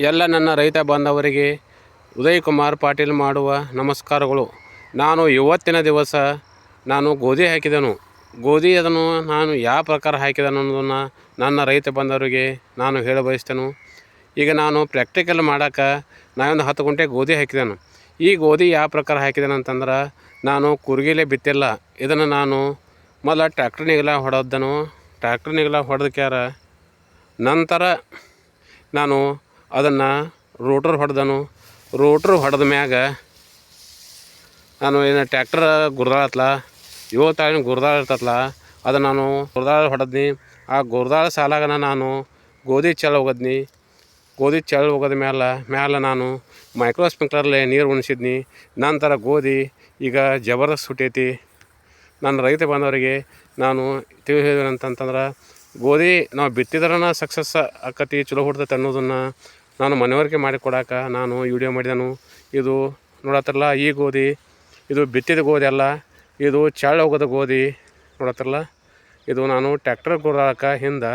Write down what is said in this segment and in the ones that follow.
ಎಲ್ಲ ನನ್ನ ರೈತ ಬಾಂಧವರಿಗೆ ಉದಯ್ ಕುಮಾರ್ ಪಾಟೀಲ್ ಮಾಡುವ ನಮಸ್ಕಾರಗಳು. ನಾನು ಇವತ್ತಿನ ದಿವಸ ನಾನು ಗೋಧಿ ಹಾಕಿದೆನು. ಗೋಧಿ ಅದನ್ನು ನಾನು ಯಾವ ಪ್ರಕಾರ ಹಾಕಿದನು ಅನ್ನೋದನ್ನು ನನ್ನ ರೈತ ಬಾಂಧವರಿಗೆ ನಾನು ಹೇಳ ಬಯಸ್ತೇನೆ. ಈಗ ನಾನು ಪ್ರಾಕ್ಟಿಕಲ್ ಮಾಡೋಕೆ ನಾನೊಂದು ಹತ್ತು ಗುಂಟೆ ಗೋಧಿ ಹಾಕಿದೆನು. ಈ ಗೋಧಿ ಯಾವ ಪ್ರಕಾರ ಹಾಕಿದೆನು ಅಂತಂದ್ರೆ ನಾನು ಕೂರ್ಗಿಲೆ ಬಿತ್ತಿಲ್ಲ. ಇದನ್ನು ನಾನು ಮೊದಲ ಟ್ರ್ಯಾಕ್ಟರ್ನಿಗೆಲ್ಲ ಹೊಡೆದನು. ಟ್ರ್ಯಾಕ್ಟರ್ನಿಗೆಲ್ಲ ಹೊಡೆದಕ್ಯಾರ ನಂತರ ನಾನು ಅದನ್ನು ರೋಟ್ರ್ ಹೊಡೆದನು. ರೋಟ್ರ್ ಹೊಡೆದ ಮ್ಯಾಗ ನಾನು ಏನು ಟ್ಯಾಕ್ಟರ್ ಗುರ್ದಾಳತ್ಲ ತಾಳಿನ ಗುರ್ದಾಳ ಇರ್ತತ್ಲ, ಅದು ನಾನು ಗುರ್ದಾಳ ಹೊಡೆದ್ನಿ. ಆ ಗುರ್ದಾಳ ಸಾಲಾಗನ ನಾನು ಗೋಧಿ ಚೆಲ್ಲ ಹೋಗದ್ನಿ. ಗೋಧಿ ಚೆಲ್ಲ ಹೋಗೋದ ಮ್ಯಾಲ ಮ್ಯಾಲ ನಾನು ಮೈಕ್ರೋ ಸ್ಪ್ರಿಂಕ್ಲರ್ಲೆ ನೀರು ಉಣಿಸಿದ್ನಿ. ನಂತರ ಗೋಧಿ ಈಗ ಜಬರ್ದಸ್ತ್ ಹುಟ್ಟೈತಿ ನನ್ನ ರೈತ ಬಾಂಧವರಿಗೆ ನಾನು ತಿಳಿಸಿದಂತಂತಂದ್ರೆ ಗೋಧಿ ನಾವು ಬಿತ್ತಿದ್ರನ ಸಕ್ಸಸ್ ಆಕತಿ, ಚಲೋ ಹುಡ್ತೈತೆ ಅನ್ನೋದನ್ನು ನಾನು ಮನವರಿಕೆ ಮಾಡಿ ಕೊಡಾಕ ನಾನು ವಿಡಿಯೋ ಮಾಡಿದೆನು. ಇದು ನೋಡತ್ತಿರಲ್ಲ ಈ ಗೋಧಿ, ಇದು ಬಿತ್ತಿದ ಗೋಧಿ ಅಲ್ಲ, ಇದು ಚಳ್ಳ ಹೋಗೋದ ಗೋಧಿ ನೋಡತ್ತಿರಲ್ಲ ಇದು ನಾನು ಟ್ಯಾಕ್ಟರ್ ಗುರಾಕ ಹಿಂದೆ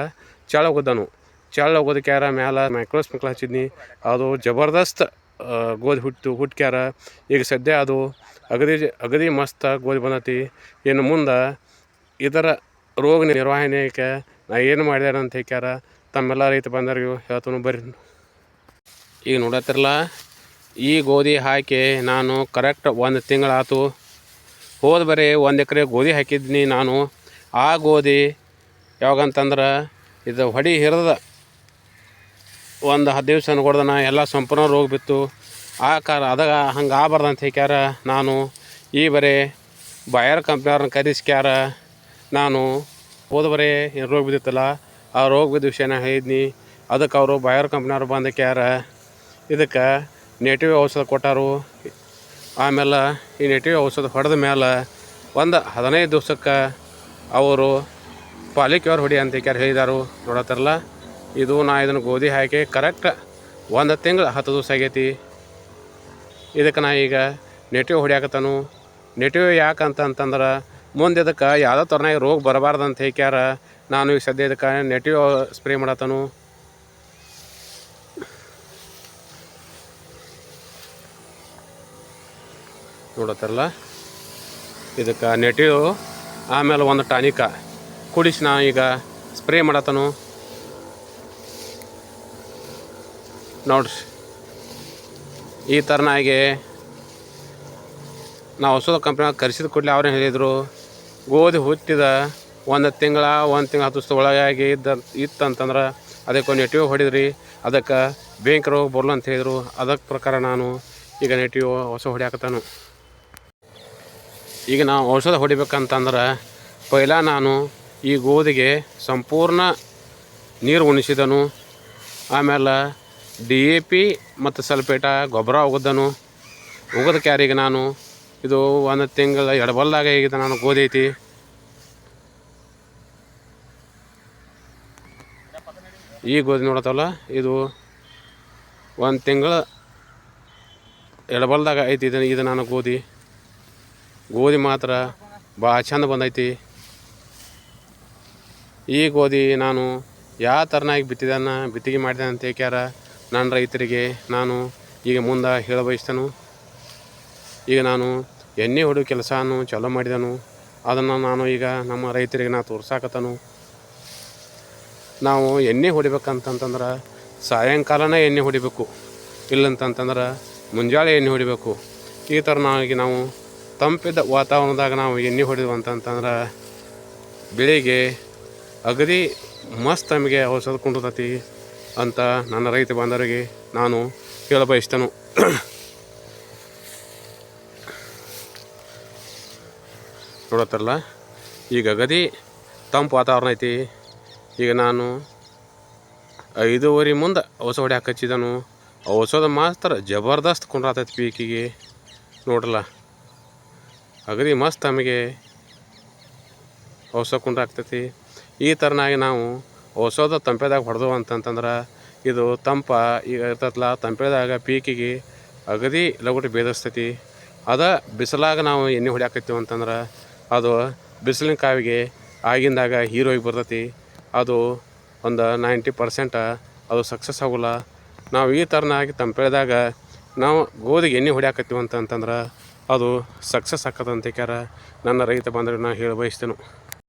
ಚಳ್ಳ ಹೋಗೋದನು. ಚಳ್ಳ ಹೋಗೋದಕ್ಯಾರ ಮ್ಯಾಲ ಮೈಕ್ರೋಸ್ ಮಿಕ್ಳು ಹಚ್ಚಿದ್ನಿ. ಅದು ಜಬರ್ದಸ್ತ್ ಗೋಧಿ ಹುಟ್ಟು ಹುಟ್ಕ್ಯಾರ ಈಗ ಸದ್ಯ ಅದು ಅಗದಿ ಅಗದಿ ಮಸ್ತ್ ಗೋಧಿ ಬಂದತಿ. ಇನ್ನು ಮುಂದೆ ಇದರ ರೋಗ ನಿರ್ವಹಣೆಗೆ ನಾ ಏನು ಮಾಡಿದೆ ಅಂತ ಹೇಳ್ಯಾರ ತಮ್ಮೆಲ್ಲ ರೈತ ಬಂದರಿಗೆ ಹೇಳ್ತಾನು ಬರ್ರಿ. ಈಗ ನೋಡತ್ತಿರಲ್ಲ ಈ ಗೋಧಿ ಹಾಕಿ ನಾನು ಕರೆಕ್ಟ್ ಒಂದು ತಿಂಗಳಾತು ಹೋದ ಬರೀ ಒಂದು ಎಕರೆ ಗೋಧಿ ಹಾಕಿದ್ನಿ ನಾನು. ಆ ಗೋಧಿ ಯಾವಾಗಂತಂದ್ರೆ ಇದು ಹೊಡಿ ಹಿರಿದ ಒಂದು ಹತ್ತು ದಿವಸ ಅನ್ಕೊಡ್ದನ ಎಲ್ಲ ಸಂಪೂರ್ಣ ರೋಗ ಬಿತ್ತು. ಆ ಕಾರ ಅದಾಗ ಹಂಗೆ ಆಗಬಾರ್ದು ಅಂತ ಹೇಳ್ಯಾರ ನಾನು. ಈ ಬರೀ ಬಾಯರ್ ಕಂಪ್ನಿಯವ್ರನ್ನ ಕರೆಸ್ಕ್ಯಾರ ನಾನು. ಹೋದ ಬರೀ ಏನು ರೋಗ ಬಿದ್ದಿತ್ತಲ್ಲ? ಆ ರೋಗ ಬಿದ್ದ ವಿಷಯನ ಹೇಳಿದ್ನಿ. ಅದಕ್ಕೆ ಅವರು ಬಾಯರ್ ಕಂಪ್ನಿಯವ್ರು ಬಂದಕ್ಯಾರ ಇದಕ್ಕೆ ನೆಟಿವ್ ಔಷಧ ಕೊಟ್ಟಾರು. ಆಮೇಲೆ ಈ ನೆಟಿವ್ ಔಷಧ ಹೊಡೆದ ಮೇಲೆ ಒಂದು ಹದಿನೈದು ದಿವ್ಸಕ್ಕೆ ಅವರು ಪಾಲಿಕೆಯವ್ರು ಹೊಡಿ ಅಂತ ಕ್ಯಾರ ಹೇಳಿದಾರು. ನೋಡತ್ತಾರಲ್ಲ? ಇದು ನಾ ಇದನ್ನು ಗೋಧಿ ಹಾಕಿ ಕರೆಕ್ಟ್ ಒಂದು ತಿಂಗಳು ಹತ್ತು ದಿವಸ ಆಗೈತಿ. ಇದಕ್ಕೆ ನಾ ಈಗ ನೆಟಿವ್ ಹೊಡ್ಯಾಕತ್ತಾನು. ನೆಟಿವ್ ಯಾಕಂತ ಅಂತಂದ್ರೆ ಮುಂದೆ ಇದಕ್ಕೆ ಯಾವುದೋ ತೊರನಾಗಿ ರೋಗ ಬರಬಾರ್ದು ಅಂತ ಹೇಳ್ಯಾರ ನಾನು ಈಗ ಸದ್ಯ ಇದಕ್ಕೆ ನೆಟಿವ್ ಸ್ಪ್ರೇ ಮಾಡತ್ತನು. ನೋಡತ್ತಾರಲ್ಲ? ಇದಕ್ಕೆ ನೆಟಿವ್ ಆಮೇಲೆ ಒಂದು ಟಾನಿಕ. ಕುಡಿಸಿ ನಾ ಈಗ ಸ್ಪ್ರೇ ಮಾಡತ್ತನು. ನೋಡ್ರಿ. ಈ ಥರನಾಗಿ ನಾವು ಔಷಧ ಕಂಪ್ನಿಯಾಗ ಕರೆಸಿದ ಕೂಡಲೇ ಅವ್ರೇನು ಹೇಳಿದರು. ಗೋಧಿ ಹುತ್ತಿದ ಒಂದು ತಿಂಗಳ ಒಂದು ತಿಂಗಳ ಹತ್ತು ದಿವಸದ ಒಳಗಾಗಿ ಇದ್ದ, ಇತ್ತಂತಂದ್ರೆ ಅದಕ್ಕೆ ನೆಟಿವ್ ಹೊಡಿದ್ರಿ. ಅದಕ್ಕೆ ಬೆಂಕಿ ರೋಗ ಅಂತ ಹೇಳಿದರು. ಅದಕ್ಕೆ ಪ್ರಕಾರ ನಾನು ಈಗ ನೆಟಿವ್ ಹೊಸ ಹೊಡಿಯಾಕತ್ತಾನು. ಈಗ ನಾವು ಔಷಧ ಹೊಡಿಬೇಕಂತಂದ್ರೆ ಪೈಲ ನಾನು ಈ ಗೋಧಿಗೆ ಸಂಪೂರ್ಣ ನೀರು ಉಣಿಸಿದನು. ಆಮೇಲೆ ಡಿ ಎ ಪಿ ಮತ್ತು ಸಲ್ಪೇಟ ಗೊಬ್ಬರ ಒಗದನು ಉಗದ ಕ್ಯಾರಿಗೆ ನಾನು ಇದು ಒಂದು ತಿಂಗಳ ಎಡಬಲ್ದಾಗ ಈಗ ನಾನು ಗೋಧಿ ಐತಿ. ಈ ಗೋಧಿ ನೋಡತ್ತಲ್ಲ, ಇದು ಒಂದು ತಿಂಗಳ ಎಡಬಲ್ದಾಗ ಐತಿ ಇದನ್ನು ಇದು ನಾನು ಗೋಧಿ. ಗೋಧಿ ಮಾತ್ರ ಭಾಳ ಚಂದ ಬಂದೈತಿ. ಈ ಗೋಧಿ ನಾನು ಯಾವ ಥರನಾಗಿ ಬಿತ್ತಿದನ್ನ ಬಿತ್ತಿಗೆ ಮಾಡಿದೆ ಅಂತ ಹೇಳ್ಯಾರ ನನ್ನ ರೈತರಿಗೆ ನಾನು ಈಗ ಮುಂದೆ ಹೇಳಬಯಸ್ತಾನು. ಈಗ ನಾನು ಎಣ್ಣೆ ಹೊಡೆಯೋ ಕೆಲಸನೂ ಚಲೋ ಮಾಡಿದನು. ಅದನ್ನು ನಾನು ಈಗ ನಮ್ಮ ರೈತರಿಗೆ ನಾ ತೋರ್ಸಾಕತ್ತನು. ನಾವು ಎಣ್ಣೆ ಹೊಡಿಬೇಕಂತಂತಂದ್ರೆ ಸಾಯಂಕಾಲನೇ ಎಣ್ಣೆ ಹೊಡಿಬೇಕು. ಇಲ್ಲಂತಂತಂದ್ರೆ ಮುಂಜಾನೆ ಎಣ್ಣೆ ಹೊಡಿಬೇಕು. ಈ ಥರನಾಗಿ ನಾವು ತಂಪಿದ ವಾತಾವರಣದಾಗ ನಾವು ಎಣ್ಣೆ ಹೊಡಿದ್ವು ಅಂತಂತಂದ್ರೆ ಬೆಳಿಗ್ಗೆ ಅಗದಿ ಮಸ್ತ್ ನಮಗೆ ಔಷಧ ಕುಂಡತಿ ಅಂತ ನನ್ನ ರೈತ ಬಾಂಧವರಿಗೆ ನಾನು ಹೇಳ ಬಯಸ್ತೇನೆ ನೋಡತ್ತಲ್ಲ ಈಗ ಅಗದಿ ತಂಪು ವಾತಾವರಣ ಐತಿ. ಈಗ ನಾನು ಐದುವರೆ ಮುಂದೆ ಔಷಧ ಹೊಡೆ ಹಚ್ಚಿದನು. ಹೊಸದ ಮಾತ್ರ ಜಬರ್ದಸ್ತ್ ಕುಂಡ್ರಾತೈತಿ ಪೀಕಿಗೆ. ನೋಡ್ರಲ್ಲ, ಅಗದಿ ಮಸ್ತ್ ನಮಗೆ ಹೊಸ ಕುಂಡ್ರಾಗ್ತೈತಿ ಈ ಥರನಾಗಿ ನಾವು ಹೊಸದ ತಂಪೆದಾಗ ಹೊಡೆದು ಅಂತಂತಂದ್ರೆ ಇದು ತಂಪ ಈಗ ಇರ್ತೈತಲ್ಲ ತಂಪೆದಾಗ ಪೀಕಿಗೆ ಅಗದಿ ಲಗುಟಿ ಬೇಧಿಸ್ತೈತಿ ಅದ ಬಿಸಿಲಾಗ ನಾವು ಎಣ್ಣೆ ಹೊಡ್ಯಾಕತ್ತೀವಿ ಅಂತಂದ್ರೆ ಅದು ಬಿಸಿಲಿನ ಕಾವಿಗೆ ಆಗಿಂದಾಗ ಹೀರೋಗಿ ಬರ್ತೈತಿ. ಅದು ಒಂದು ನೈಂಟಿ ಪರ್ಸೆಂಟ ಅದು ಸಕ್ಸಸ್ ಆಗೋಲ್ಲ. ನಾವು ಈ ಥರನಾಗಿ ತಂಪೆಳೆದಾಗ ನಾವು ಗೋಧಿಗೆ ಎಣ್ಣೆ ಹೊಡ್ಯಾಕತ್ತೀವಿ ಅಂತಂತಂದ್ರೆ ಅದು ಸಕ್ಸಸ್ ಆಕ್ಕದಂತ ಕ್ಯಾರ ನನ್ನ ರೈತ ಬಾಂಧವ್ರಿಗೆ ನಾನು ಹೇಳಿ ಬಯಸ್ತೇನೆ.